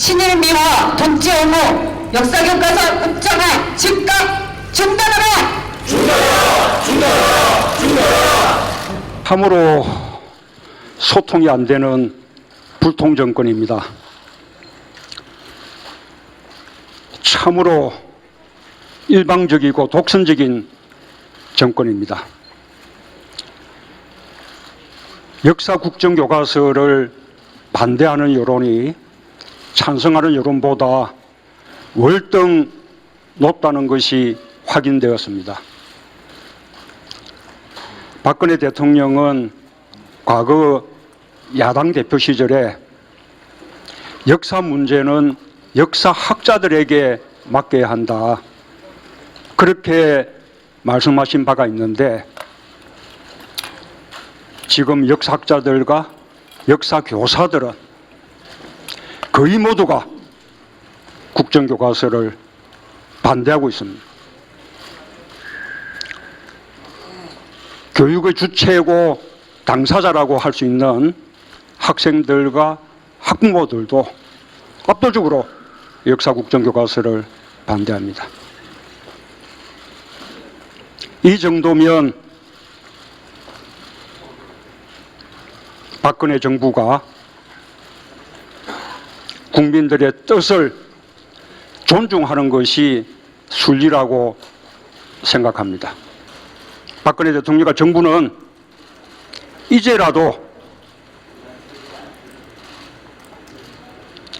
친일미화 독재 옹호 역사 교과서 국정화 즉각 중단하라 참으로 소통이 안 되는 불통 정권입니다. 참으로 일방적이고 독선적인 정권입니다. 역사 국정 교과서를 반대하는 여론이 찬성하는 여론보다 월등 높다는 것이 확인되었습니다. 박근혜 대통령은 과거 야당 대표 시절에 역사 문제는 역사학자들에게 맡겨야 한다. 그렇게 말씀하신 바가 있는데 지금 역사학자들과 역사교사들은 거의 모두가 국정교과서를 반대하고 있습니다. 교육의 주체고 당사자라고 할 수 있는 학생들과 학부모들도 압도적으로 역사 국정교과서를 반대합니다. 이 정도면 박근혜 정부가 국민들의 뜻을 존중하는 것이 순리라고 생각합니다. 박근혜 대통령과 정부는 이제라도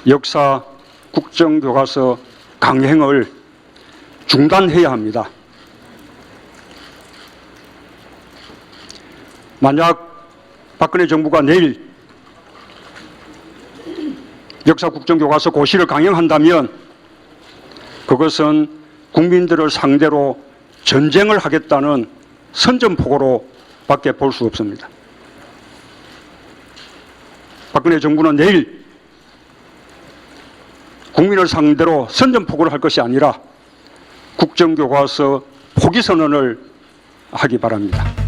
역사 국정교과서 강행을 중단해야 합니다. 만약 박근혜 정부가 내일 역사 국정교과서 고시를 강행한다면 그것은 국민들을 상대로 전쟁을 하겠다는 선전포고로 밖에 볼 수 없습니다. 박근혜 정부는 내일 국민을 상대로 선전포고를 할 것이 아니라 국정교과서 포기 선언을 하기 바랍니다.